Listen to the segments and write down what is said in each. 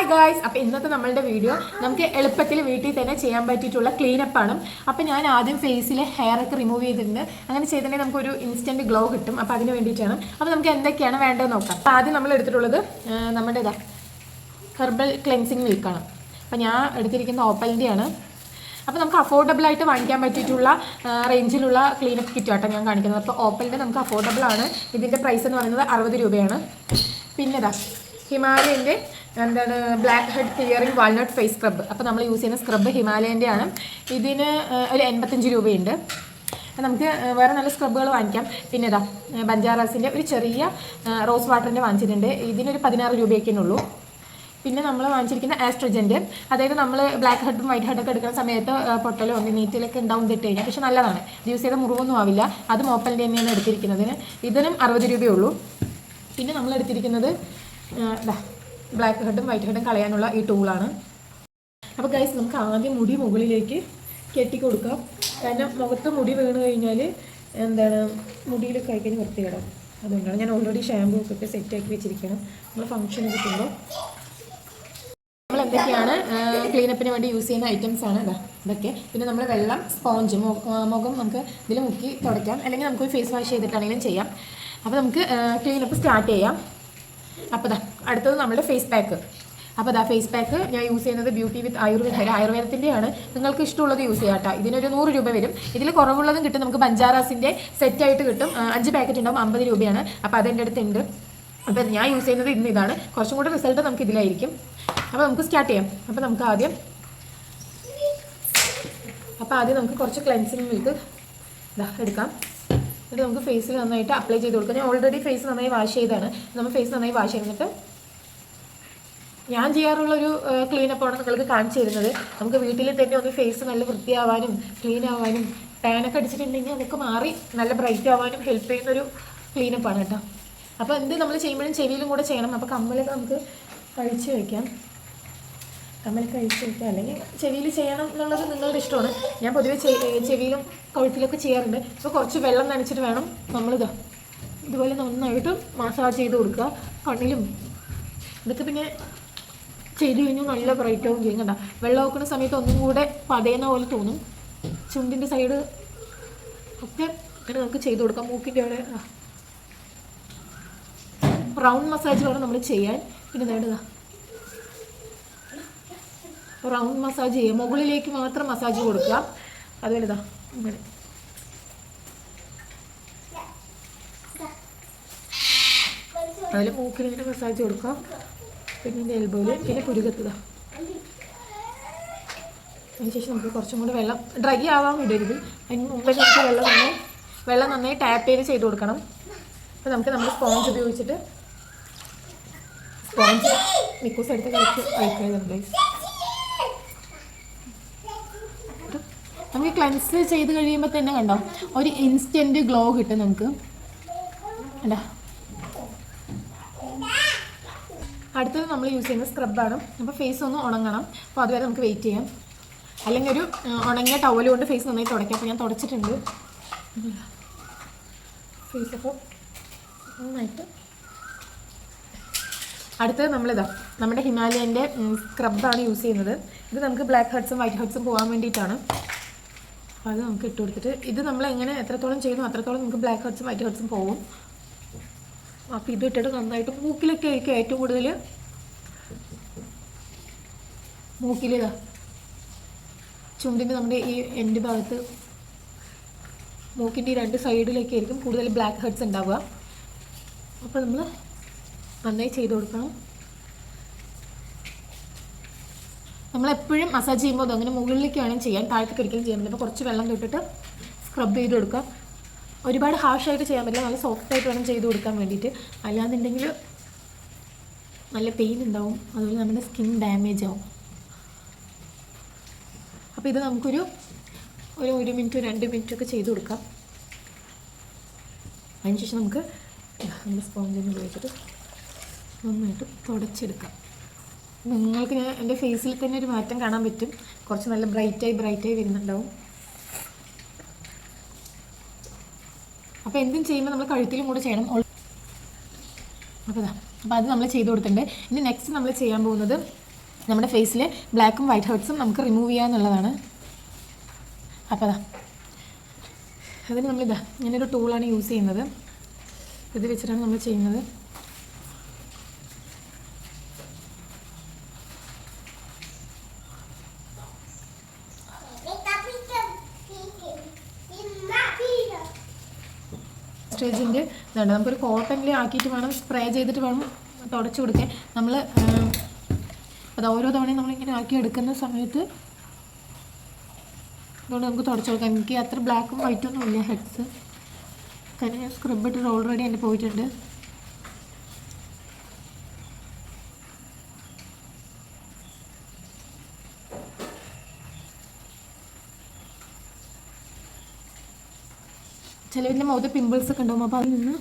Hi guys അപ്പോൾ ഇന്നത്തെ നമ്മളുടെ വീഡിയോ നമുക്ക് എളുപ്പത്തിൽ വീട്ടിൽ തന്നെ ചെയ്യാൻ പറ്റിയിട്ടുള്ള ക്ലീനപ്പ് ആണ്. അപ്പോൾ ഞാൻ ആദ്യം ഫേസിലെ ഹെയർ ഒക്കെ റിമൂവ് ചെയ്തിട്ടുണ്ട്. അങ്ങനെ ചെയ്തിട്ടുണ്ടെങ്കിൽ നമുക്കൊരു ഇൻസ്റ്റന്റ് ഗ്ലോ കിട്ടും. അപ്പോൾ അതിന് വേണ്ടിയിട്ടാണ്. അപ്പോൾ നമുക്ക് എന്തൊക്കെയാണ് വേണ്ടത് നോക്കാം. അപ്പോൾ ആദ്യം നമ്മൾ എടുത്തിട്ടുള്ളത് നമ്മുടെ ഇതാ ഹെർബൽ ക്ലെൻസിങ് മിൽക്കാണ് അപ്പോൾ ഞാൻ എടുത്തിരിക്കുന്ന ഓപ്പലിന്റെയാണ് അപ്പോൾ നമുക്ക് അഫോർഡബിൾ ആയിട്ട് വാങ്ങിക്കാൻ പറ്റിയിട്ടുള്ള റേഞ്ചിലുള്ള ക്ലീനപ്പ് കിറ്റ് ആട്ടോ ഞാൻ കാണിക്കുന്നത്. അപ്പോൾ ഓപ്പലിന്റെ നമുക്ക് അഫോർഡബിൾ ആണ്. ഇതിന്റെ പ്രൈസ് എന്ന് പറയുന്നത് അറുപത് രൂപയാണ്. പിന്നെ ഇതാ ഹിമാലയന്റെ എന്താണ് black head clearing walnut face scrub അപ്പോൾ നമ്മൾ യൂസ് ചെയ്യുന്ന സ്ക്രബ് ഹിമാലയന്റെ ആണ് ഇതിന് ഒരു എൺപത്തഞ്ച് രൂപയുണ്ട്. നമുക്ക് വേറെ നല്ല സ്ക്രബുകൾ വാങ്ങിക്കാം. പിന്നെ ഇതാ ബഞ്ചാറാസിന്റെ ഒരു ചെറിയ റോസ് വാട്ടറിന്റെ വാങ്ങിച്ചിട്ടുണ്ട്. ഇതിനൊരു പതിനാറ് രൂപയൊക്കെ ഉള്ളൂ. പിന്നെ നമ്മൾ വാങ്ങിച്ചിരിക്കുന്ന ആസ്ട്രജന്റ് അതായത് നമ്മൾ ബ്ലാക്ക് ഹെഡും വൈറ്റ് ഹെഡൊക്കെ എടുക്കുന്ന സമയത്ത് പൊട്ടലോ അങ്ങനെ നീറ്റിലൊക്കെ ഉണ്ടാവും തെറ്റ് കഴിഞ്ഞാൽ പക്ഷെ നല്ലതാണ്. ഇത് യൂസ് ചെയ്ത മുറിവൊന്നും ആവില്ല. അത് മോപ്പലിന്റെ തന്നെയാണ് എടുത്തിരിക്കുന്നതിന് ഇതിനും അറുപത് രൂപയേ ഉള്ളൂ. പിന്നെ നമ്മൾ എടുത്തിരിക്കുന്നത് ബ്ലാക്ക് ഹെഡും വൈറ്റ് ഹെഡും കളയാനുള്ള ഈ ടൂളാണ് അപ്പോൾ ഗൈസ് നമുക്ക് ആദ്യം മുടി മുകളിലേക്ക് കെട്ടി കൊടുക്കാം കാരണം മുഖത്ത് മുടി വീണ് കഴിഞ്ഞാൽ എന്താണ് മുടിയിൽ കഴിക്കഴിഞ്ഞ് വൃത്തികേടാം അതുകൊണ്ടാണ് ഞാൻ ഓൾറെഡി ഷാമ്പൂ ഒക്കെ സെറ്റ് സെറ്റാക്കി വെച്ചിരിക്കണം. നമ്മൾ ഫംഗ്ഷൻ കിട്ടുമ്പോൾ നമ്മൾ എന്തൊക്കെയാണ് ക്ലീനപ്പിന് വേണ്ടി യൂസ് ചെയ്യുന്ന ഐറ്റംസ് ആണ്. ഇതാ ഇതൊക്കെ. പിന്നെ നമ്മൾ വെള്ളം സ്പോഞ്ച് മുഖം നമുക്ക് ഇതിൽ മുക്കി തുടയ്ക്കാം. അല്ലെങ്കിൽ നമുക്ക് ഫേസ് വാഷ് ചെയ്തിട്ടാണെങ്കിലും ചെയ്യാം. അപ്പോൾ നമുക്ക് ക്ലീനപ്പ് സ്റ്റാർട്ട് ചെയ്യാം. അപ്പോൾ ദാ അടുത്തത് നമ്മുടെ ഫേസ് പാക്ക് അപ്പോൾ അതാ ഫേസ് പാക്ക് ഞാൻ യൂസ് ചെയ്യുന്നത് ബ്യൂട്ടി വിത്ത് ആയുർവേദ ആയുർവേദത്തിന്റെയാണ് നിങ്ങൾക്ക് ഇഷ്ടമുള്ളത് യൂസ് ചെയ്യാം കേട്ടോ ഇതിനൊരു നൂറ് രൂപ വരും. ഇതിൽ കുറവുള്ളതും കിട്ടും. നമുക്ക് ബഞ്ചാറാസിന്റെ സെറ്റായിട്ട് കിട്ടും. അഞ്ച് പാക്കറ്റ് ഉണ്ടാവും. അമ്പത് രൂപയാണ്. അപ്പോൾ അതെന്റെ അടുത്തുണ്ട് അപ്പോൾ ഞാൻ യൂസ് ചെയ്യുന്നത് ഇന്ന് ഇതാണ്. കുറച്ചും കൂടെ റിസൾട്ട് നമുക്ക് ഇതിലായിരിക്കും. അപ്പോൾ നമുക്ക് സ്റ്റാർട്ട് ചെയ്യാം. അപ്പോൾ നമുക്ക് ആദ്യം അപ്പോൾ ആദ്യം നമുക്ക് കുറച്ച് ക്ലെൻസിങ് മിൽക്ക് എടുക്കാം. എന്നിട്ട് നമുക്ക് ഫേസിൽ നന്നായിട്ട് അപ്ലൈ ചെയ്ത് കൊടുക്കാം. ഞാൻ ഓൾറെഡി ഫേസ് നന്നായി വാഷ് ചെയ്താണ് നമ്മൾ ഫേസ് നന്നായി വാഷ് ചെയ്തിട്ട് ഞാൻ ചെയ്യാറുള്ള ഒരു ക്ലീനപ്പാണ് നിങ്ങൾക്ക് കാണിച്ചു തരുന്നത്. നമുക്ക് വീട്ടിൽ തന്നെ ഒന്ന് ഫേസ് നല്ല വൃത്തിയാവാനും ക്ലീൻ ആവാനും ടാനൊക്കെ അടിച്ചിട്ടുണ്ടെങ്കിൽ അതൊക്കെ മാറി നല്ല ബ്രൈറ്റ് ആവാനും ഹെൽപ്പ് ചെയ്യുന്നൊരു ക്ലീനപ്പാണ് കേട്ടോ. അപ്പോൾ എന്ത് നമ്മൾ ചെയ്യുമ്പോഴും ചെവിയിലും കൂടെ ചെയ്യണം. അപ്പോൾ കമ്മലൊക്കെ നമുക്ക് കഴിച്ച് വയ്ക്കാം കമ്മൽ കഴിച്ച് വയ്ക്കുക അല്ലെങ്കിൽ ചെവിയിൽ ചെയ്യണം എന്നുള്ളത് നിങ്ങളുടെ ഇഷ്ടമാണ്. ഞാൻ പൊതുവെ ചെവിയിലും കഴുത്തിലൊക്കെ ചെയ്യാറുണ്ട്. അപ്പോൾ കുറച്ച് വെള്ളം നനച്ചിട്ട് വേണം നമ്മളിത് ഇതുപോലെ നന്നായിട്ട് മസാജ് ചെയ്ത് കൊടുക്കുക. കണ്ണിലും. ഇതൊക്കെ പിന്നെ ചെയ്ത് കഴിഞ്ഞു നല്ല ബ്രൈറ്റ് ആവും ചെയ്യും വെള്ളം വെക്കുന്ന സമയത്ത് ഒന്നും കൂടെ പതയുന്ന പോലെ തോന്നും. ചുണ്ടിന്റെ സൈഡ് ഒക്കെ അങ്ങനെ നമുക്ക് ചെയ്ത് കൊടുക്കാം. മൂക്കിന്റെ അവിടെ റൗണ്ട് മസാജ് വേണം നമ്മൾ ചെയ്യാൻ. പിന്നെ നേടുക റൗണ്ട് മസാജ് ചെയ്യുക മുകളിലേക്ക് മാത്രം മസാജ് കൊടുക്കുക. അതുപോലെ ഇതാ ഇങ്ങനെ. അതിൽ മൂക്കിലിങ്ങനെ മസാജ് കൊടുക്കുക പിന്നെ എൽബോയിൽ പിന്നെ പുരുകത്തുക അതിനുശേഷം നമുക്ക് കുറച്ചും കൂടി വെള്ളം ഡ്രൈ ആവാൻ വിടരുത്. അതിന് മുമ്പേ നമുക്ക് വെള്ളം നന്നായി വെള്ളം നന്നായി ടാപ്പ് ചെയ്ത് ചെയ്ത് കൊടുക്കണം. അപ്പോൾ നമുക്ക് നമ്മൾ സ്പോഞ്ച് ഉപയോഗിച്ചിട്ട് സ്പോഞ്ച് മിക്കൂസ് എടുത്ത് കളിച്ച് കഴിക്കുന്നുണ്ട് നമുക്ക് ക്ലെൻസ് ചെയ്ത് കഴിയുമ്പോൾ തന്നെ കണ്ടോ ഒരു ഇൻസ്റ്റന്റ് ഗ്ലോ കിട്ടും നമുക്ക്. കണ്ടോ അടുത്തത് നമ്മൾ യൂസ് ചെയ്യുന്ന സ്ക്രബാണ് അപ്പോൾ ഫേസ് ഒന്ന് ഉണങ്ങണം. അപ്പോൾ അതുവരെ നമുക്ക് വെയിറ്റ് ചെയ്യാം. അല്ലെങ്കിൽ ഒരു ഉണങ്ങിയ ടവൽ കൊണ്ട് ഫേസ് നന്നായി തുടയ്ക്കാം. അപ്പോൾ ഞാൻ തുടച്ചിട്ടുണ്ട്. ഫേസ് അപ്പോൾ നന്നായിട്ട്. അടുത്തത് നമ്മളിതാ നമ്മുടെ ഹിമാലയന്റെ സ്ക്രബാണ് യൂസ് ചെയ്യുന്നത്. ഇത് നമുക്ക് ബ്ലാക്ക് ഹെഡ്സും വൈറ്റ് ഹെഡ്സും പോകാൻ വേണ്ടിയിട്ടാണ്. അപ്പോൾ അത് നമുക്ക് ഇട്ട് കൊടുത്തിട്ട് ഇത് നമ്മൾ എങ്ങനെ എത്രത്തോളം ചെയ്യുന്നു അത്രത്തോളം നമുക്ക് ബ്ലാക്ക് ഹെഡ്സും വൈറ്റ് ഹെഡ്സും പോകും അപ്പോൾ ഇത് ഇട്ടിട്ട് നന്നായിട്ട് മൂക്കിലൊക്കെ ആയിരിക്കും ഏറ്റവും കൂടുതൽ മൂക്കിലിതാ. ചുണ്ടിന്റെ നമ്മുടെ ഈ എൻഡ് ഭാഗത്ത് മൂക്കിന്റെ ഈ രണ്ട് സൈഡിലേക്ക് ആയിരിക്കും കൂടുതൽ ബ്ലാക്ക് ഹെഡ്സ് ഉണ്ടാവുക. അപ്പോൾ നമ്മൾ നന്നായി ചെയ്ത് കൊടുക്കണം. നമ്മളെപ്പോഴും മസാജ് ചെയ്യുമ്പോൾ അത് അങ്ങനെ മുകളിലേക്ക് വേണം ചെയ്യാൻ താഴത്തേക്ക് ഒരിക്കലും ചെയ്യാൻ പറ്റില്ല. കുറച്ച് വെള്ളം തൊട്ടിട്ട് സ്ക്രബ് ചെയ്ത് കൊടുക്കുക. ഒരുപാട് ഹാർഷായിട്ട് ചെയ്യാൻ പറ്റില്ല. നല്ല സോഫ്റ്റ് ആയിട്ട് വേണം ചെയ്ത് കൊടുക്കാൻ വേണ്ടിയിട്ട്. അല്ലാന്നുണ്ടെങ്കിൽ നല്ല പെയിൻ ഉണ്ടാവും. അതുപോലെ നമ്മുടെ സ്കിൻ ഡാമേജ് ആവും. അപ്പോൾ ഇത് നമുക്കൊരു ഒരു ഒരു മിനിറ്റ് രണ്ട് മിനിറ്റ് ഒക്കെ ചെയ്ത് കൊടുക്കാം. അതിനുശേഷം നമുക്ക് നമ്മുടെ സ്പോഞ്ചിന് ഉപയോഗിച്ചിട്ട് നന്നായിട്ട് തുടച്ചെടുക്കാം. നിങ്ങൾക്ക് ഞാൻ എന്റെ ഫേസിൽ തന്നെ ഒരു മാറ്റം കാണാൻ പറ്റും. കുറച്ച് നല്ല ബ്രൈറ്റായി ബ്രൈറ്റായി വരുന്നുണ്ടാവും. അപ്പോൾ എന്തും ചെയ്യുമ്പോൾ നമ്മൾ കഴുത്തിലും കൂടെ ചെയ്യണം. അപ്പോൾ അപ്പോൾ അത് നമ്മൾ ചെയ്ത് കൊടുത്തിട്ടുണ്ട്. ഇനി നെക്സ്റ്റ് നമ്മൾ ചെയ്യാൻ പോകുന്നത് നമ്മുടെ ഫേസിലെ ബ്ലാക്കും വൈറ്റ് ഹെഡ്സും നമുക്ക് റിമൂവ് ചെയ്യാന്നുള്ളതാണ്. അപ്പോൾ അതാ അതിന് നമ്മളിതാ ഇങ്ങനൊരു ടൂളാണ് യൂസ് ചെയ്യുന്നത്. ഇത് വെച്ചിട്ടാണ് നമ്മൾ ചെയ്യുന്നത്. സ്റ്റേജിന്റെ ഇതാണ് നമുക്കൊരു കോട്ടണിൽ ആക്കിയിട്ട് വേണം സ്പ്രേ ചെയ്തിട്ട് വേണം തുടച്ചു കൊടുക്കാൻ. നമ്മൾ അത് ഓരോ തവണയും നമ്മളിങ്ങനെ ആക്കി എടുക്കുന്ന സമയത്ത് അതുകൊണ്ട് നമുക്ക് തുടച്ചു കൊടുക്കാം. എനിക്ക് അത്ര ബ്ലാക്കും വൈറ്റും ഒന്നും ഇല്ല ഹെഡ്സ് കാരണം ഞാൻ സ്ക്രബ് ഇട്ടിട്ട് ഓൾറെഡി എന്റെ പോയിട്ടുണ്ട്. ചിലവിന്റെ മുഖത്ത് പിമ്പിൾസ് ഒക്കെ ഉണ്ടാവും. അപ്പോൾ അതിൽ നിന്ന്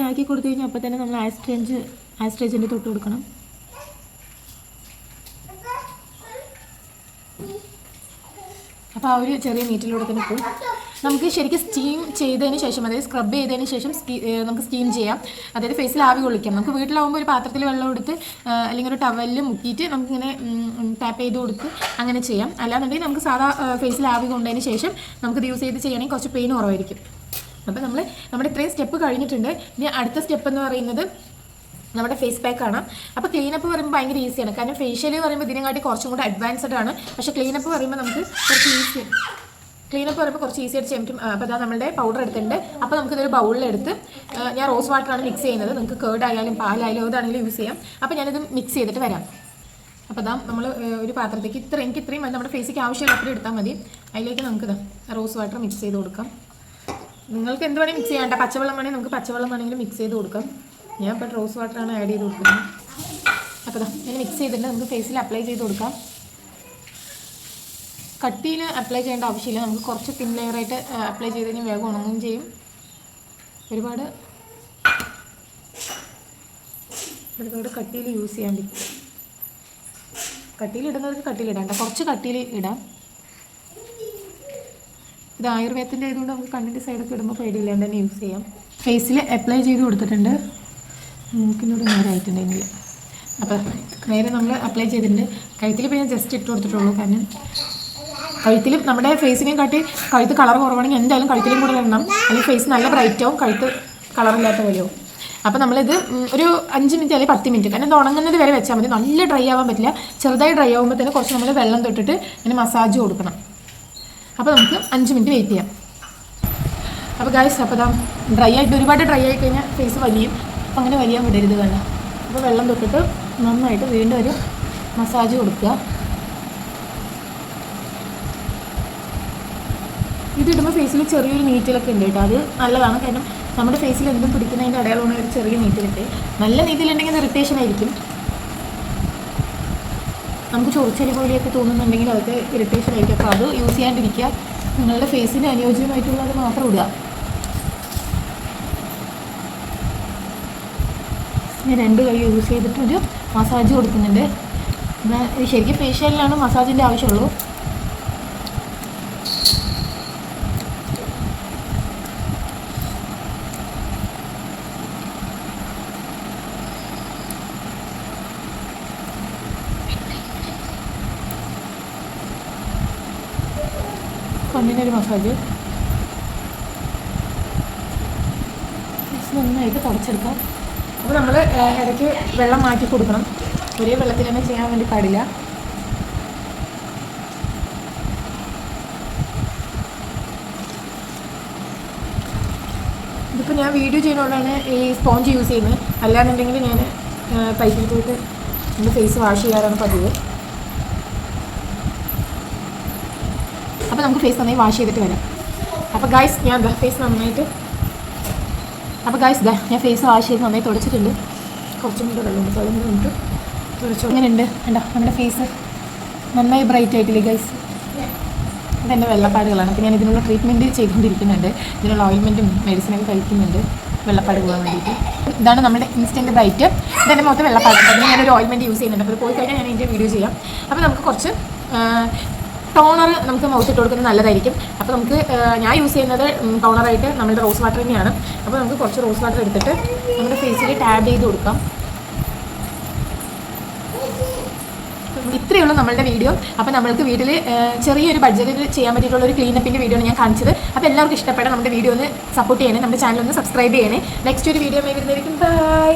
ഇങ്ങനെ ആക്കി കൊടുത്തു കഴിഞ്ഞാൽ അപ്പോൾ തന്നെ നമ്മൾ ആസ്ട്രേഞ്ച് ആസ്ട്രേഞ്ചിന്റെ തൊട്ട് കൊടുക്കണം. അപ്പോൾ ആ ഒരു ചെറിയ നീറ്റിലൂടെ തന്നെ പോകും നമുക്ക് ശരിക്കും സ്റ്റീം ചെയ്തതിന് ശേഷം അതായത് സ്ക്രബ് ചെയ്തതിന് ശേഷം നമുക്ക് സ്റ്റീം ചെയ്യാം. അതായത് ഫേസിൽ ആവി കൊള്ളിക്കാം. നമുക്ക് വീട്ടിലാവുമ്പോൾ ഒരു പാത്രത്തിൽ വെള്ളം എടുത്ത് അല്ലെങ്കിൽ ഒരു ടവലിൽ മുക്കിയിട്ട് നമുക്കിങ്ങനെ ടാപ്പ് ചെയ്ത് കൊടുത്ത് അങ്ങനെ ചെയ്യാം. അല്ലാന്നുണ്ടെങ്കിൽ നമുക്ക് സാധാ ഫേസിൽ ആവി കൊണ്ടതിന് ശേഷം നമുക്കിത് യൂസ് ചെയ്ത് ചെയ്യണമെങ്കിൽ കുറച്ച് പെയിൻ കുറവായിരിക്കും അപ്പോൾ നമ്മൾ നമ്മുടെ ഇത്രയും സ്റ്റെപ്പ് കഴിഞ്ഞിട്ടുണ്ട്. ഇനി അടുത്ത സ്റ്റെപ്പ് എന്ന് പറയുന്നത് നമ്മുടെ ഫേസ് പാക്ക് ആണ്. അപ്പോൾ ക്ലീനപ്പ് പറയുമ്പോൾ ഭയങ്കര ഈസിയാണ് കാരണം ഫേഷ്യൽ പറയുമ്പോൾ ഇതിനെക്കാട്ടി കുറച്ചും കൂടെ അഡ്വാൻസ്ഡ് ആണ്. പക്ഷേ ക്ലീനപ്പ് പറയുമ്പോൾ നമുക്ക് കുറച്ച് ഈസി ക്ലീനപ്പ് പറയുമ്പോൾ കുറച്ച് ഈസി ആയിട്ട് ചെയ്യാൻ പറ്റും അപ്പോൾ അതാ നമ്മുടെ പൗഡർ എടുത്തിട്ടുണ്ട്. അപ്പോൾ നമുക്കിതൊരു ബൗളിലെടുത്ത് ഞാൻ റോസ് വാട്ടറാണ് മിക്സ് ചെയ്യുന്നത്. നിങ്ങൾക്ക് കേർഡ് ആയാലും പാലായാലും ഏതാണെങ്കിലും യൂസ് ചെയ്യാം. അപ്പോൾ ഞാനിത് മിക്സ് ചെയ്തിട്ട് വരാം. അപ്പോൾ അതാ നമ്മൾ ഒരു പാത്രത്തേക്ക് ഇത്ര എനിക്ക് ഇത്രയും നമ്മുടെ ഫേസിക്ക് ആവശ്യമുള്ള അത്രയും എടുത്താൽ മതി. അതിലേക്ക് നമുക്ക് ഇതാ റോസ് വാട്ടർ മിക്സ് ചെയ്ത് കൊടുക്കാം. നിങ്ങൾക്ക് എന്ത് വേണമെങ്കിൽ മിക്സ് ചെയ്യാണ്ട പച്ചവെള്ളം വേണമെങ്കിൽ നമുക്ക് പച്ചവെള്ളം വേണമെങ്കിലും മിക്സ് ചെയ്ത് കൊടുക്കാം. ഞാൻ ഇപ്പോൾ റോസ് വാട്ടറാണ് ആഡ് ചെയ്ത് കൊടുക്കുന്നത്. അപ്പോൾ ഇങ്ങനെ മിക്സ് ചെയ്തിട്ട് നമുക്ക് ഫേസിൽ അപ്ലൈ ചെയ്ത് കൊടുക്കാം. കട്ടിയിൽ അപ്ലൈ ചെയ്യേണ്ട ആവശ്യമില്ല. നമുക്ക് കുറച്ച് തിൻ ലെയറായിട്ട് അപ്ലൈ ചെയ്ത് കഴിഞ്ഞാൽ വേഗം ഉണങ്ങുകയും ചെയ്യും. ഒരുപാട് ഒരുപാട് കട്ടിയിൽ യൂസ് ചെയ്യാൻ പറ്റും കട്ടിയിൽ ഇടാം കുറച്ച് കട്ടിയിൽ ഇടാം. ഇത് ആയുർവേദത്തിന്റെ ആയതുകൊണ്ട് നമുക്ക് കണ്ണിന്റെ സൈഡൊക്കെ ഇടുമ്പോൾ പേടിയില്ലാണ്ട് തന്നെ യൂസ് ചെയ്യാം. ഫേസിൽ അപ്ലൈ ചെയ്ത് കൊടുത്തിട്ടുണ്ട്. മൂക്കിനോട് നേരെ ആയിട്ടുണ്ടെങ്കിൽ. അപ്പോൾ നേരെ നമ്മൾ അപ്ലൈ ചെയ്തിട്ടുണ്ട്. കഴുത്തിൽ ഇപ്പോൾ ഞാൻ ജസ്റ്റ് ഇട്ട് കൊടുത്തിട്ടുള്ളൂ. കാരണം കഴുത്തിലും നമ്മുടെ ഫേസിനെയും കാട്ടി കഴുത്ത് കളർ കുറവാണെങ്കിൽ എന്തായാലും കഴുത്തിലും കൂടെ ഇടണം. അല്ലെങ്കിൽ ഫേസ് നല്ല ബ്രൈറ്റ് ആവും. കഴുത്ത് കളറില്ലാത്ത പോലെയാവും. അപ്പോൾ നമ്മളിത് ഒരു അഞ്ച് മിനിറ്റ് അല്ലെങ്കിൽ പത്ത് മിനിറ്റ്. കാരണം ഇത് ഉണങ്ങുന്നത് വരെ വെച്ചാൽ മതി. നല്ല ഡ്രൈ ആവാൻ പറ്റില്ല. ചെറുതായി ഡ്രൈ ആകുമ്പോൾ തന്നെ കുറച്ച് നമ്മൾ വെള്ളം തൊട്ടിട്ട് ഇങ്ങനെ മസാജ് കൊടുക്കണം. അപ്പോൾ നമുക്ക് അഞ്ച് മിനിറ്റ് വെയിറ്റ് ചെയ്യാം. അപ്പോൾ ഗായ്സ് അപ്പോൾ ദാ ഡ്രൈ ആയിട്ട് ഒരുപാട് ഡ്രൈ ആയി കഴിഞ്ഞാൽ ഫേസ് വലിയും. അപ്പോൾ അങ്ങനെ വലിയാൻ വിടരുത് വേണ്ട. അപ്പോൾ വെള്ളം തൊട്ടിട്ട് നന്നായിട്ട് വീണ്ടും ഒരു മസാജ് കൊടുക്കുക. ഇതിടുമ്പോൾ ഫേസിൽ ചെറിയൊരു നീറ്റിലൊക്കെ ഉണ്ട് കേട്ടോ. അത് നല്ലതാണ്. കാരണം നമ്മുടെ ഫേസിൽ എന്തും പിടിക്കുന്നതിന്റെ അടയാളമാണ് ഒരു ചെറിയ നീറ്റിലൊക്കെ. നല്ല നീറ്റിലുണ്ടെങ്കിൽ ഇറിറ്റേഷൻ ആയിരിക്കും. നമുക്ക് ചൊറിച്ചൽ പോലെയൊക്കെ തോന്നുന്നുണ്ടെങ്കിൽ അതൊക്കെ ഇറിറ്റേഷൻ ആയിരിക്കും. അപ്പോൾ അത് യൂസ് ചെയ്യാണ്ടിരിക്കുക. നിങ്ങളുടെ ഫേസിന് അനുയോജ്യമായിട്ടുള്ളത് മാത്രം ഇടുക. ഞാൻ രണ്ട് കൈ യൂസ് ചെയ്തിട്ടൊരു മസാജ് കൊടുക്കുന്നുണ്ട്. ശരിക്കും ഫേഷ്യലിലാണ് മസാജിന്റെ ആവശ്യമുള്ളൂ. കണ്ണിനൊരു മസാജ്. നന്നായിട്ട് തുടച്ചെടുക്കാം. അപ്പോൾ നമ്മൾ ഇടയ്ക്ക് വെള്ളം മാറ്റി കൊടുക്കണം. ഒരേ വെള്ളത്തിൽ തന്നെ ചെയ്യാൻ വേണ്ടി പാടില്ല. ഇതിപ്പോൾ ഞാൻ വീഡിയോ ചെയ്യുന്നതുകൊണ്ടാണ് ഈ സ്പോഞ്ച് യൂസ് ചെയ്യുന്നത്. അല്ലാന്നുണ്ടെങ്കിൽ ഞാൻ പൈപ്പിൽ പോയിട്ട് എന്റെ ഫേസ് വാഷ് ചെയ്യാറാണ് പതിവ്. അപ്പോൾ നമുക്ക് ഫേസ് നന്നായി വാഷ് ചെയ്തിട്ട് വരാം. അപ്പോൾ ഗൈസ് ഞാൻ ഫേസ് നന്നായിട്ട് അപ്പോൾ ഗൈസ് ദാ ഞാൻ ഫേസ് വാഷ് ചെയ്ത് നന്നായി തുടച്ചിട്ടുണ്ട്. കുറച്ചും കൂടെ വെള്ളമുണ്ട് വെള്ളം കൂടെ നമുക്ക് തുടച്ചു. അങ്ങനെയുണ്ട് കണ്ടോ? നമ്മുടെ ഫേസ് നന്നായി ബ്രൈറ്റ് ആയിട്ടില്ലേ ഗൈസ് ഇതെന്റെ വെള്ളപ്പാടുകളാണ്. അപ്പോൾ ഞാൻ ഇതിനുള്ള ട്രീറ്റ്മെന്റ് ചെയ്തുകൊണ്ടിരിക്കുന്നുണ്ട്. ഇതിനുള്ള ഓയിൽമെന്റും മെഡിസിനൊക്കെ കഴിക്കുന്നുണ്ട്. വെള്ളപ്പാട് പോകാൻ വേണ്ടിയിട്ട്. ഇതാണ് നമ്മുടെ ഇൻസ്റ്റന്റ് ബ്രൈറ്റ് ഇതെന്റെ മൊത്തം വെള്ളപ്പാട് അതിന് ഞാനൊരു ഓയിൽമെന്റ് യൂസ് ചെയ്യുന്നുണ്ട്. അപ്പോൾ പോയി കഴിഞ്ഞാൽ ഞാൻ ഇതിന്റെ വീഡിയോ ചെയ്യാം. അപ്പോൾ നമുക്ക് കുറച്ച് ടോണർ നമുക്ക് ഇട്ട് കൊടുക്കുന്നത് നല്ലതായിരിക്കും. അപ്പോൾ നമുക്ക് ഞാൻ യൂസ് ചെയ്യുന്നത് ടോണറായിട്ട് നമ്മുടെ റോസ് വാട്ടർ തന്നെയാണ്. അപ്പോൾ നമുക്ക് കുറച്ച് റോസ് വാട്ടർ എടുത്തിട്ട് നമ്മുടെ ഫേസിൽ ടാബ് ചെയ്ത് കൊടുക്കാം. ഇത്രയേ ഉള്ളൂ നമ്മളുടെ വീഡിയോ അപ്പോൾ നമ്മൾക്ക് വീട്ടിൽ ചെറിയൊരു ബഡ്ജറ്റിൽ ചെയ്യാൻ പറ്റിയിട്ടുള്ള ഒരു ക്ലീനപ്പിന്റെ വീഡിയോ ഞാൻ കാണിച്ചത്. അപ്പോൾ എല്ലാവർക്കും ഇഷ്ടപ്പെടാൻ നമ്മുടെ വീഡിയോ ഒന്ന് സപ്പോർട്ട് ചെയ്യണേ നമ്മുടെ ചാനൽ ഒന്ന് സബ്സ്ക്രൈബ് ചെയ്യണേ. നെക്സ്റ്റ് ഒരു വീഡിയോ മേ വരുന്നതായിരിക്കും. ബൈ